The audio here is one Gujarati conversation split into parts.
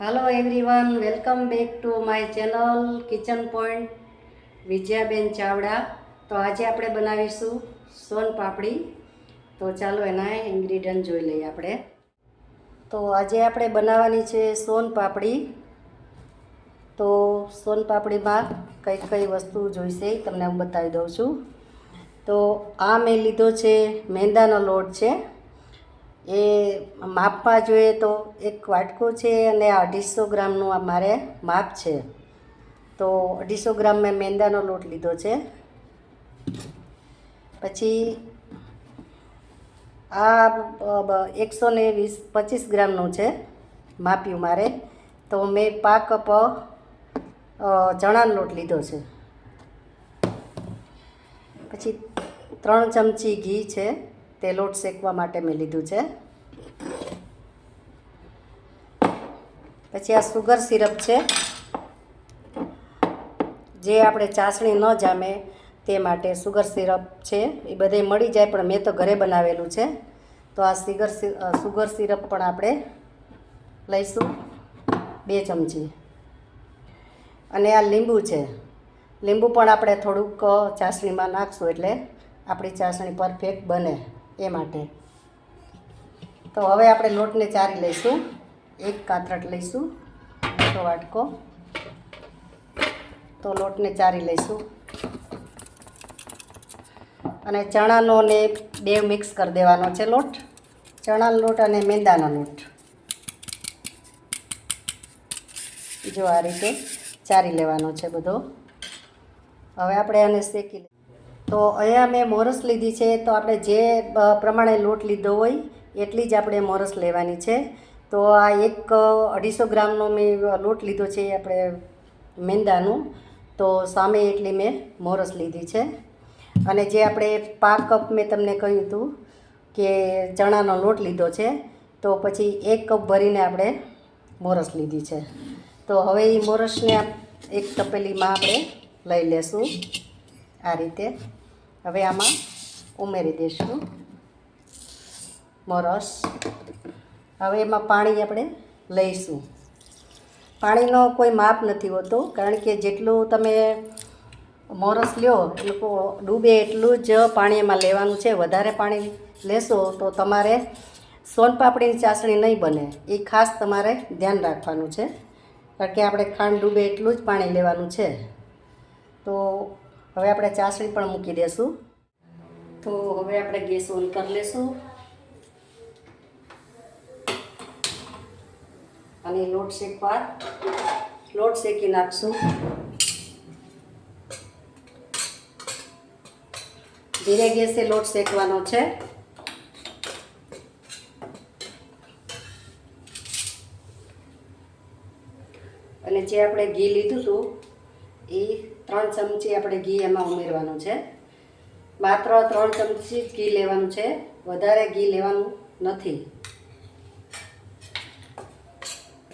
Hello everyone welcome back to my channel kitchen point Vijayaben Chavda તો આજે આપણે બનાવીશું સોન પાપડી. તો ચાલો એના ઇન્ગ્રીડિયન્ટ જોઈ લઈએ આપણે. તો આજે આપણે બનાવવાની છે સોન પાપડી. તો સોન પાપડીમાં કઈ કઈ વસ્તુ જોઈશે તમને હું બતાવી દઉં છું. તો આ મેં લીધો છે મેંદાનો લોટ છે. એ માપમાં જોઈએ તો એક વાટકો છે અને અઢીસો ગ્રામનું આ મારે માપ છે. તો અઢીસો ગ્રામ મેં મેંદાનો લોટ લીધો છે. પછી આ એકસો ને વીસ, પચીસ ગ્રામનું છે માપ્યું મારે. તો મેં પાક કપ ચણાનો લોટ લીધો છે. પછી ત્રણ ચમચી ઘી છે. તે લોટ શેકવા માટે મેં લીધું છે. પછી આ સુગર સિરપ છે. જે આપણે ચાસણી ન જામે તે માટે સુગર સિરપ છે. એ બધે મળી જાય, પણ મેં તો ઘરે બનાવેલું છે. તો આ સુગર સુગર સિરપ પણ આપણે લઈશું બે ચમચી. અને આ લીંબુ છે. લીંબુ પણ આપણે થોડુંક ચાસણીમાં નાખશું એટલે આપણી ચાસણી પરફેક્ટ બને. એ માટે. તો હવે આપણે લોટને ચારી લઈશું. એક કાતરટ લઈશું. તો વાટકો. તો લોટને ચારી લઈશું. અને ચણાનો ને બે મિક્સ કરી દેવાનો છે લોટ. ચણાનો લોટ અને મેંદાનો લોટ. જો આ રીતે ચારી લેવાનો છે બધો. હવે આપણે આને શેકી તો અહીંયા મેં મોરસ લીધી છે, તો આપણે જે પ્રમાણે લોટ લીધો હોય, એટલી જ આપણે મોરસ લેવાની છે. તો આ એક અઢીસો ગ્રામનો મેં લોટ લીધો છે આપણે મેંદાનું. તો સામે એટલી મેં મોરસ લીધી છે. અને જે આપણે પાક કપ મેં તમને કહ્યું હતું કે ચણાનો લોટ લીધો છે, તો પછી એક કપ ભરીને આપણે મોરસ લીધી છે. તો હવે એ મોરસને એક તપેલીમાં આપણે લઈ લેશું આ રીતે. હવે આમાં ઉમેરી દઈશું. મોરસ. હવે એમાં પાણી આપણે લઈશું. પાણીનો કોઈ માપ નથી હોતો, કારણ કે જેટલું તમે મોરસ લ્યો લોકો ડૂબે એટલું જ પાણી એમાં લેવાનું છે. વધારે પાણી લેશો તો તમારે સોનપાપડીની ચાસણી નહીં બને. એ ખાસ તમારે ધ્યાન રાખવાનું છે. કારણ કે આપણે ખાંડ ડૂબે એટલું જ પાણી લેવાનું છે. તો હવે આપણે ચાસણી પણ મૂકી દેશું. તો હવે આપણે ગેસ ઓન કરી લેશું. અને લોટ શેકવા લોટ શેકી નાખશું. ધીરે ગેસે લોટ શેકવાનો છે. અને જે આપણે ઘી લીધું હતું, એ ત્રણ ચમચી આપણે ઘી એમાં ઉમેરવાનું છે. માત્ર ત્રણ ચમચી જ ઘી લેવાનું છે. વધારે ઘી લેવાનું નથી.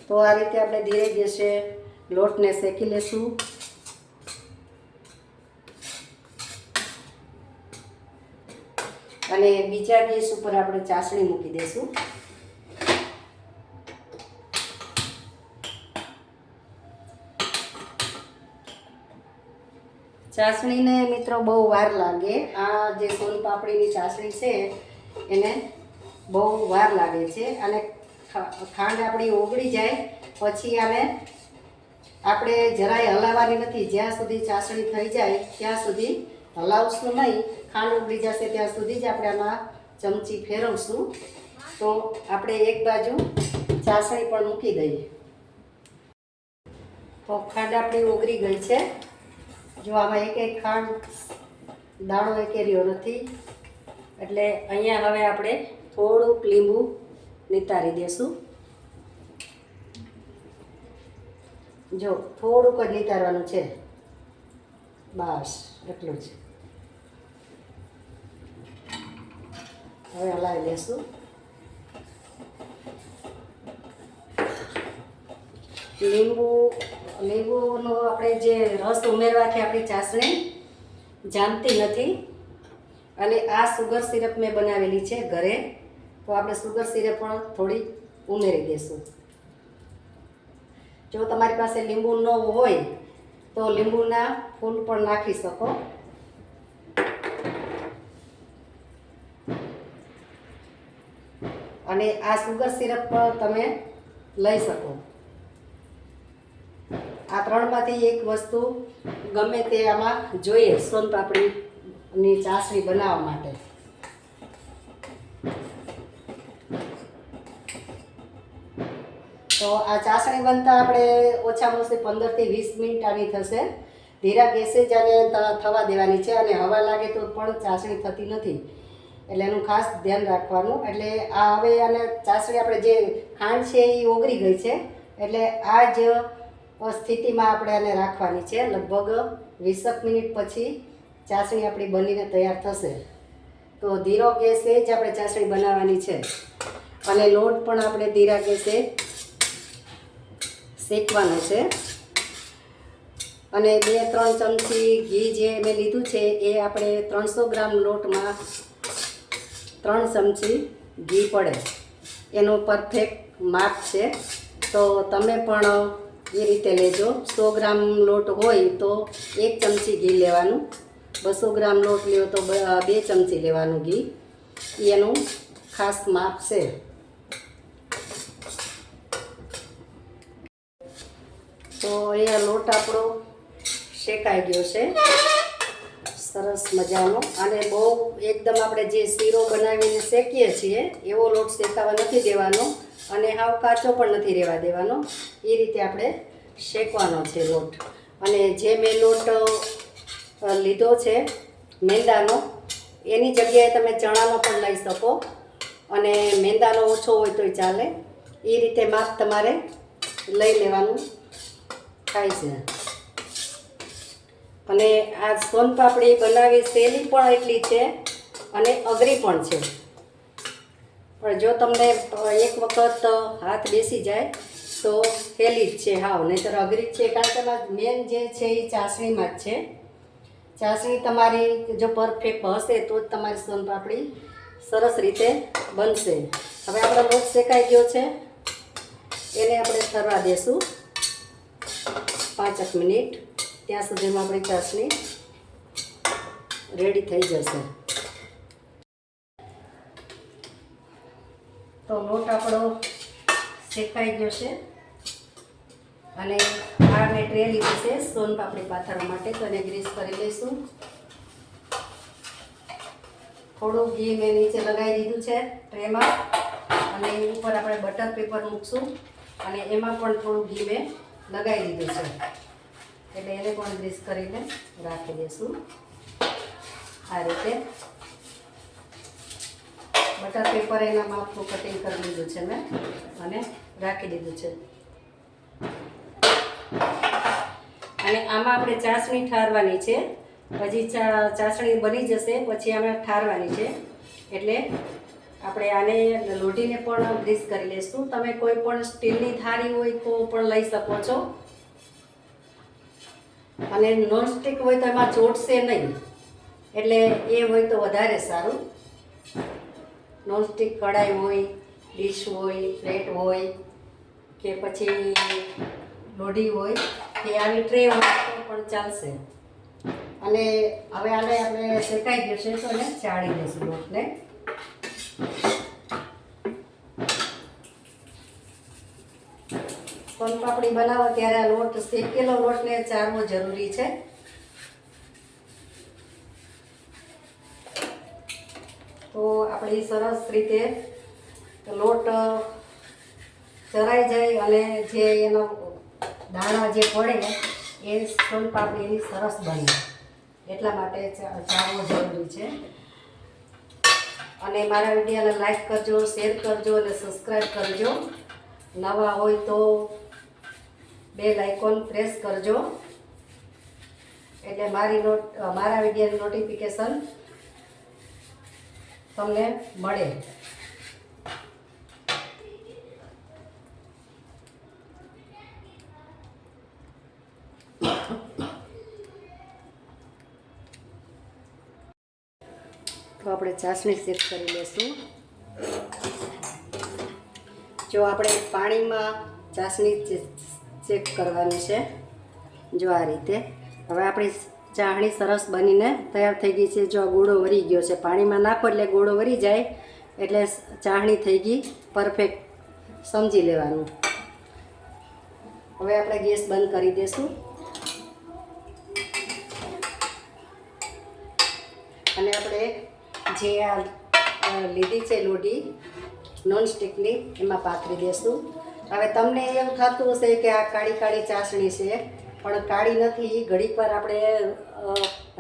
તો આ રીતે આપણે ધીરે ગેસે લોટને શેકી લેશું. અને બીજા ગેસ ઉપર આપણે ચાસણી મૂકી દઈશું ચાસણીને મિત્રો બહુ વાર લાગે. આ જે સોન પાપડીની ચાસણી છે, એને બહુ વાર લાગે છે અને ખાંડ આપણી ઓગળી જાય, પછી આને આપણે જરાય હલાવવાની નથી. જ્યાં સુધી ચાસણી થઈ જાય, ત્યાં સુધી હલાવશું નહીં. ખાંડ ઉગડી જશે ત્યાં સુધી જ આપણે આમાં ચમચી ફેરવશું. તો આપણે એક બાજુ ચાસણી પણ મૂકી દઈએ. તો ખાંડ આપણી ઓગળી ગઈ છે. જો આમાં એક એક ખાંડ દાણો એકે રહ્યો નથી, એટલે અહીંયા હવે આપણે થોડુંક લીંબુ નિતારી દેશું. જો, થોડુંક જ નિતારવાનું છે. બસ, એટલું જ. હવે હલાવી લેશું લીંબુ લીંબુનો આપણે જે રસ ઉમેરવાથી આપણી ચાસણી જામતી નથી. અને આ સુગર સિરપ મેં બનાવેલી છે ઘરે. તો આપણે સુગર સિરપ પણ થોડી ઉમેરી દઈશું જો તમારી પાસે લીંબુ ન હોય, તો લીંબુના ફૂલ પણ નાખી શકો. અને આ સુગર સિરપ પણ તમે લઈ શકો. આ ત્રણમાંથી એક વસ્તુ ગમે તે આમાં જોઈએ સોનપાપડીની ચાસણી બનાવવા માટે. તો આ ચાસણી બનતા આપણે ઓછામાં ઓછી પંદરથી વીસ મિનિટ આની થશે. ધીરા ગેસે જ આને થવા દેવાની છે અને હવા લાગે તો પણ ચાસણી થતી નથી. એટલે એનું ખાસ ધ્યાન રાખવાનું. એટલે આ હવે આને ચાસણી આપણે જે ખાંડ છે એ ઓગળી ગઈ છે. એટલે આ જ સ્થિતિમાં આપણે આને રાખવાની છે. લગભગ વીસક મિનિટ પછી ચાસણી આપણી બનીને તૈયાર થશે. તો ધીરો ગેસે જ આપણે ચાસણી બનાવવાની છે. અને લોટ પણ આપણે ધીરા ગેસે શેકવાનો છે. અને બે ત્રણ ચમચી ઘી જે મેં લીધું છે એ આપણે ત્રણસો ગ્રામ લોટમાં ત્રણ ચમચી ઘી પડે. એનું પરફેક્ટ માપ છે. તો તમે પણ એ રીતે લેજો. સો ગ્રામ લોટ હોય તો એક ચમચી ઘી લેવાનું. બસો ગ્રામ લોટ લ્યો તો બે ચમચી લેવાનું ઘી. એનું ખાસ માપ છે. તો અહીંયા લોટ આપણો શેકાઈ ગયો છે. સરસ મજાનો. અને બહુ એકદમ આપણે જે શીરો બનાવીને શેકીએ છીએ, એવો લોટ શેકાવા નથી દેવાનો. અને હાવ કાચો પણ નથી રહેવા દેવાનો. એ રીતે આપણે શેકવાનો છે લોટ. અને જે મેં લોટ લીધો છે, મેંદાનો, એની જગ્યાએ તમે ચણાનો પણ લઈ શકો. અને મેંદાનો ઓછો હોય તોય ચાલે. એ રીતે માપ તમારે લઈ લેવાનું થાય છે. અને આ સોનપાપડી બનાવી સહેલી પણ એટલી છે અને અઘરી પણ છે. પણ જો તમને એક વખત હાથ બેસી જાય, તો સહેલી જ છે હાવ. નહીંતર અઘરી જ છે. કારણ કે એમાં મેન જે છે એ ચાસણીમાં જ છે. ચાસણી તમારી જો પરફેક્ટ હશે, તો જ તમારી સોનપાપડી સરસ રીતે બનશે. હવે આપણો લોટ શેકાઈ ગયો છે. એને આપણે ઠરવા દેશું. પાંચક મિનિટ. ત્યાં સુધીમાં આપણી ચાસણી રેડી થઈ જશે. તો લોટ આપણો શેકાઈ ગયો છે અને આ મેં ટ્રે લીધી છે સોન પાપડી પાથરવા માટે, તો એને ગ્રીસ કરી લઈશું. થોડું ઘી મેં નીચે લગાવી દીધું છે ટ્રેમાં. અને ઉપર આપણે બટર પેપર મૂકશું. અને એમાં પણ થોડું ઘી મેં લગાવી દીધું છે. એટલે એને પણ ગ્રીસ કરીને રાખી દઈશું. આ રીતે બટર પેપર એના માપનું કટિંગ કરી લીધું છે મેં અને રાખી દીધું છે. અને આમાં આપણે ચાસણી ઠારવાની છે. પછી ચાસણી બની જશે, પછી આમાં ઠારવાની છે. એટલે આપણે આને લોઢીને પણ ગ્રીસ કરી લઈશું તમે કોઈ પણ સ્ટીલની થાળી હોય તો પણ લઈ શકો છો. અને નોનસ્ટિક હોય તો એમાં ચોટશે નહીં. એટલે એ હોય તો વધારે સારું. નોનસ્ટિક કઢાઈ હોય, ડીશ હોય, પ્લેટ હોય કે પછી લોઢી હોય કે આવી ટ્રે હોય પણ ચાલશે. અને હવે આને આપણે શેકાઈ ગયું છે તો એને ચાળી દઈશું લોટને. સોનપાપડી બનાવો ત્યારે આ લોટ શેકેલો લોટને ચાળવો જરૂરી છે. તો આપણી સરસ રીતે લોટ ચરાઈ જાય અને જે એનો દાણા જે પડે એ સોનપાપડીની સરસ બને. એટલા માટે ચાવવો જરૂરી છે. અને મારા વિડીયોને લાઈક કરજો, શેર કરજો અને સબસ્ક્રાઈબ કરજો. નવા હોય તો બે લાઇકોન પ્રેસ કરજો. એટલે મારી નોટ, મારા વિડીયોની નોટિફિકેશન તમને મળે. તો આપણે ચાસણી સેક કરી લેશું. જો આપણે પાણીમાં ચાસણી ચેક કરવાની છે, જો આ રીતે. હવે આપણી ચાહણી સરસ બનીને તૈયાર થઈ ગઈ છે. જો ગોળો વરી ગયો છે. પાણીમાં નાખો એટલે ગોળો વરી જાય એટલે ચાહણી થઈ ગઈ. પરફેક્ટ સમજી લેવાનું. હવે આપણે ગેસ બંધ કરી દઈશું અને આપણે જે આ લીધી છે લોઢી, નોનસ્ટિકની, એમાં પાથરી દઈશું હવે તમને એવું થતું હશે કે આ કાળી કાળી ચાસણી છે. પણ કાળી નથી ઘડીક વાર આપણે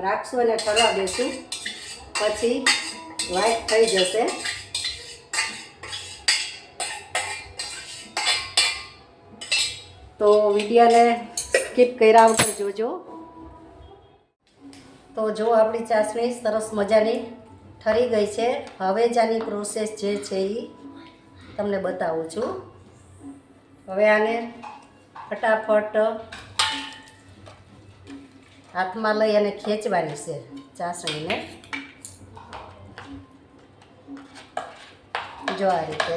રાખશું અને ઠરવા દેશું પછી વ્હાઈટ થઈ જશે. તો વિડીયાને સ્કીપ કર્યા વગર જોજો. તો જો આપણી ચાસણી સરસ મજાની ઠરી ગઈ છે. હવે જ આની પ્રોસેસ જે છે એ તમને બતાવું છું. હવે આને ફટાફટ હાથમાં લઈ અને ખેંચવાની છે ચાસણીને. જો આ રીતે.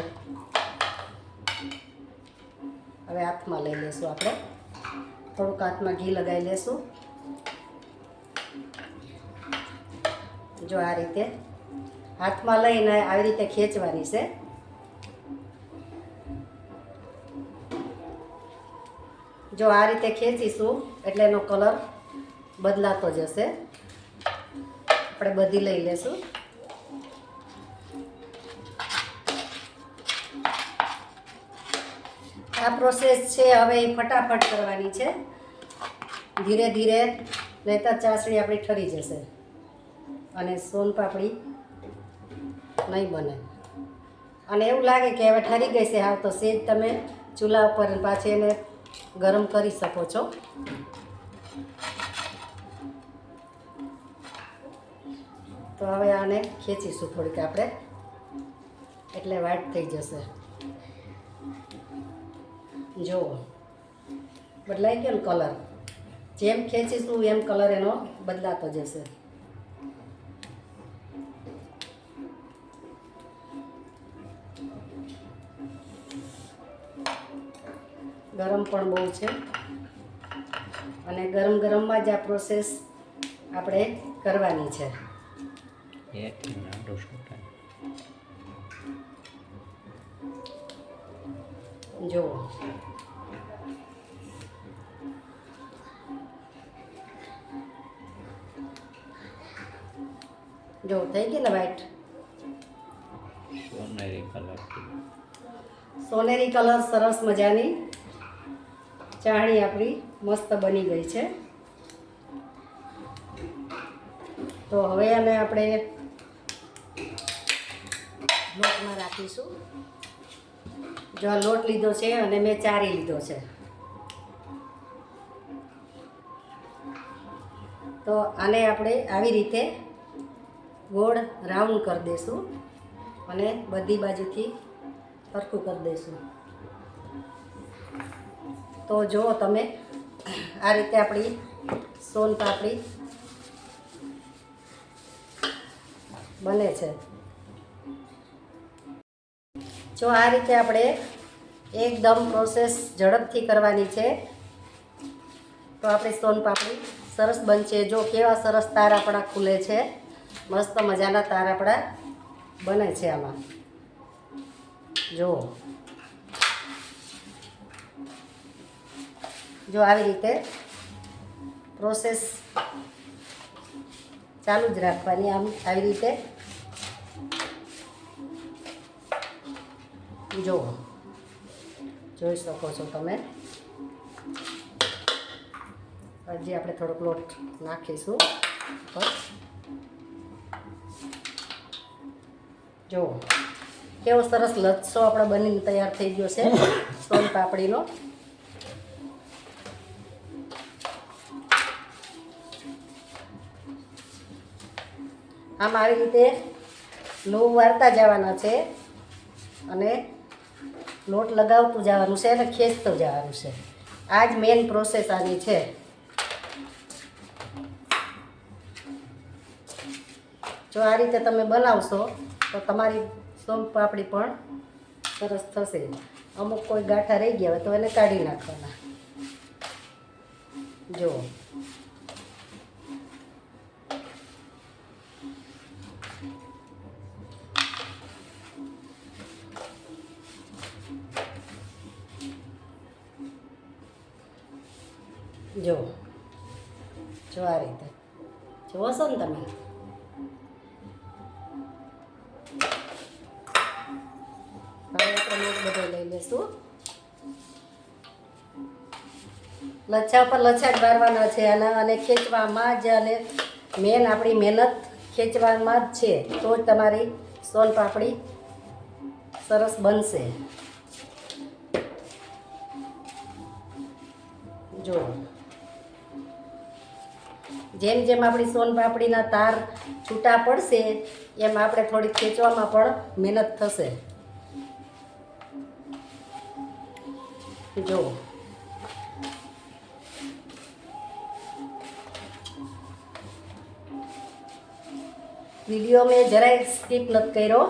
હવે હાથમાં લઈ લેશું આપણે. થોડુંક હાથમાં ઘી લગાવી લેશું. જો આ રીતે. હાથમાં લઈને આવી રીતે ખેંચવાની છે. જો આ રીતે ખેંચીશું, એટલે એનો કલર બદલાતો જશે. આપણે બધી લઈ લેશું. આ પ્રોસેસ છે હવે એ ફટાફટ કરવાની છે. ધીરે ધીરે લેતા ચાસણી આપણી ઠરી જશે. અને સોનપાપડી નહીં બને. અને એવું લાગે કે હવે ઠરી ગઈ છે. હાવ તો સેજ તમે ચૂલા ઉપર પાછી એને ગરમ કરી શકો છો. તો હવે આને ખેંચીશું થોડીક આપણે. એટલે વાટ થઈ જશે. જુઓ. બદલાઈ ગયો ને કલર જેમ ખેંચીશું એમ કલર એનો બદલાતો જશે. ગરમ પણ બહુ છે. અને ગરમ ગરમમાં જ આ પ્રોસેસ આપણે કરવાની છે. એક નાનો છોટા જુઓ જો થઈ ગઈ ને વ્હાઈટ સોનેરી કલર સોનેરી કલર સરસ મજાની. ચાણી આપણી મસ્ત બની ગઈ છે. તો હવે આને આપણે લોટમાં રાખીશું. જો આ લોટ લીધો છે અને મેં ચારી લીધો છે. તો આને આપણે આવી રીતે ગોળ રાઉન્ડ કરી દઈશું અને બધી બાજુથી સરખું કરી દઈશું તો જુઓ તમે આ રીતે આપણી સોન પાપડી બને છે. જો આ રીતે આપણે એકદમ પ્રોસેસ ઝડપથી કરવાની છે, તો આપણી સોનપાપડી સરસ બનશે. જો કેવા સરસ તાર આપણા ખુલે છે, મસ્ત મજાના તાર આપણા બને છે આમાં. જુઓ. જો આવી રીતે પ્રોસેસ ચાલુ જ રાખવાની આમ, આવી રીતે જુઓ. જોઈ શકો છો તમે. હજી આપણે થોડોક લોટ નાખીશું. જુઓ. કેવો સરસ લચ્છો આપણે બનીને તૈયાર થઈ ગયો છે. સોન પાપડીનો. આમ આવી રીતે લોહ વાળતા જવાના છે. અને લોટ લગાવતું જવાનું છે અને ખેંચતું જવાનું છે. આ જ મેઇન પ્રોસેસ આની છે. જો આ રીતે તમે બનાવશો, તો તમારી સોમ પાપડી પણ સરસ થશે. અમુક કોઈ ગાંઠા રહી ગયા હોય તો એને કાઢી નાખવાના. જો જો જો આ રીતે. જુઓ છો ને તમે? હવે બધો લઈ લેશું. લચ્છા પર લચ્છા જ વારવાના છે અને અને ખેંચવામાં જ અને મેન આપણી મહેનત ખેંચવામાં જ છે. તો જ તમારી સોન પાપડી સરસ બનશે. જો જેમ જેમ આપણી સોન પાપડીના તાર છૂટા પડશે, એમ આપણે થોડી ખેંચવામાં પણ મહેનત થશે. જો વીડિયો મેં જરાય સ્કીપ નથી કર્યો.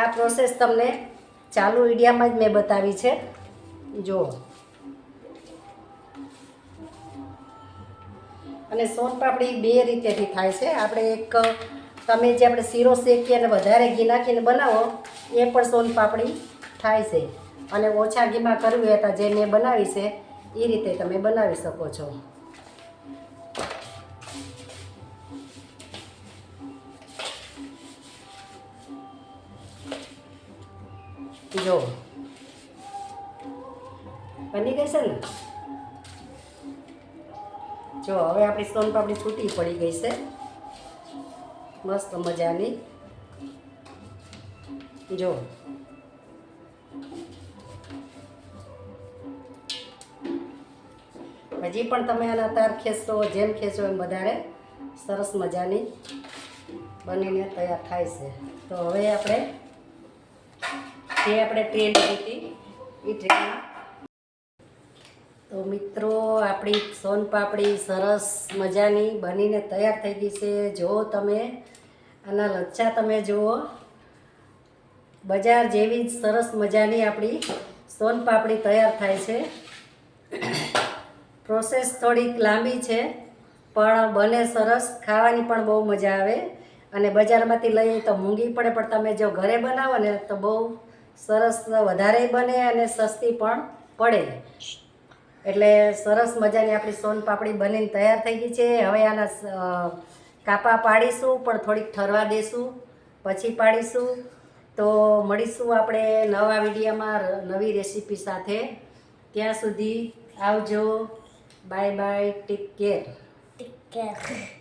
આ પ્રોસેસ તમને ચાલુ વિડીયામાં જ મેં બતાવી છે. જો અને સોનપાપડી બે રીતેથી થાય છે. આપણે એક, તમે જે આપણે શીરો શેકીએ અને વધારે ઘી નાખીને બનાવો, એ પણ સોનપાપડી થાય છે. અને ઓછા ઘીમાં કરવી હતા જે મેં બનાવી છે, એ રીતે તમે બનાવી શકો છો. જો. બની ગઈ છે ને? જો, હવે આપણી સોનપાપડી છૂટી પડી ગઈ છે. મસ્ત મજાની. જો. હજી પણ તમે આના તાર ખેંચશો, જેમ ખેંચો એમ વધારે સરસ મજાની બનીને તૈયાર થાય છે. તો હવે આપણે જે આપણે ટ્રેન લીધી, એ ટ્રેનમાં તો મિત્રો, આપણી સોનપાપડી સરસ મજાની બનીને તૈયાર થઈ ગઈ છે. જો તમે, આના લચ્છા તમે જુઓ. બજાર જેવી જ સરસ મજાની આપણી સોનપાપડી તૈયાર થાય છે. પ્રોસેસ થોડીક લાંબી છે, પણ બને સરસ, ખાવાની પણ બહુ મજા આવે. અને બજારમાંથી લઈએ તો મોંઘી પડે, પણ તમે જો ઘરે બનાવો ને તો બહુ સરસ વધારે બને અને સસ્તી પણ પડે. એટલે સરસ મજાની આપણી સોન પાપડી બનીને તૈયાર થઈ ગઈ છે. હવે આના કાપા પાડીશું, પણ થોડીક ઠરવા દેશું, પછી પાડીશું. તો મળીશું આપણે નવા વિડીયામાં નવી રેસીપી સાથે. ત્યાં સુધી આવજો. Bye bye, take care. Take care.